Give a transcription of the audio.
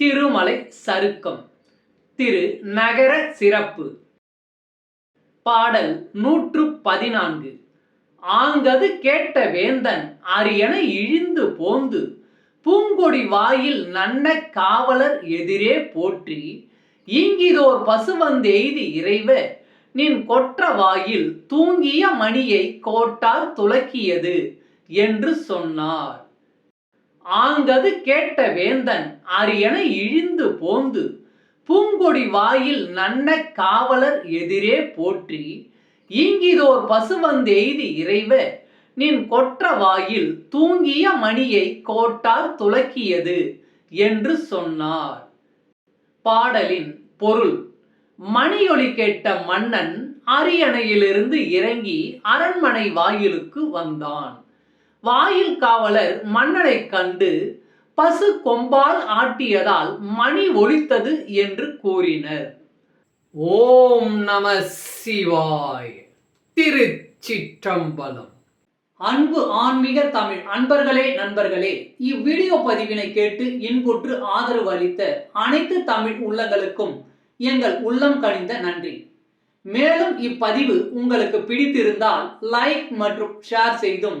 திருமலை சருக்கம். திரு நகர சிறப்பு. பாடல் நூற்று பதினான்கு ஆங்கது கேட்ட வேந்தன் அரியன இழிந்து போந்து. பூங்கொடி வாயில் நன்ன காவலர் எதிரே போற்றி. இங்கிதோர் பசுவந்தெய்தி இறைவ நின் கொற்ற வாயில் தூங்கிய மணியை கோட்டால் துலக்கியது என்று சொன்னார். ஆங்கது கேட்ட வேந்தன் அரியணை இழிந்து போந்து பூங்கொடி வாயில் நன்ன காவலர் எதிரே போற்றி இங்கிதோர் பசுவந்தெய்தி இறைவ நின் கொற்ற வாயில் தூங்கிய மணியை கோட்டால் துலக்கியது என்று சொன்னார். பாடலின் பொருள் மணியொலி கேட்ட மன்னன் அரியணையிலிருந்து இறங்கி அரண்மனை வாயிலுக்கு வந்தான். வாயில் காவலர் மன்னனை கண்டு பசு கொம்பால் ஆட்டியதால் மணி ஒலித்தது என்று கூறினர். ஓம் நம சிவாய். திருச்சிற்றம்பலம். அன்பு ஆன்மீக தமிழ் அன்பர்களே நண்பர்களே இவ்வீடியோ பதிவினை கேட்டு இன்புற்று ஆதரவு அளித்த அனைத்து தமிழ் உள்ளங்களுக்கும் எங்கள் உள்ளம் கனிந்த நன்றி. மேலும் இப்பதிவு உங்களுக்கு பிடித்திருந்தால் லைக் மற்றும் ஷேர் செய்தும்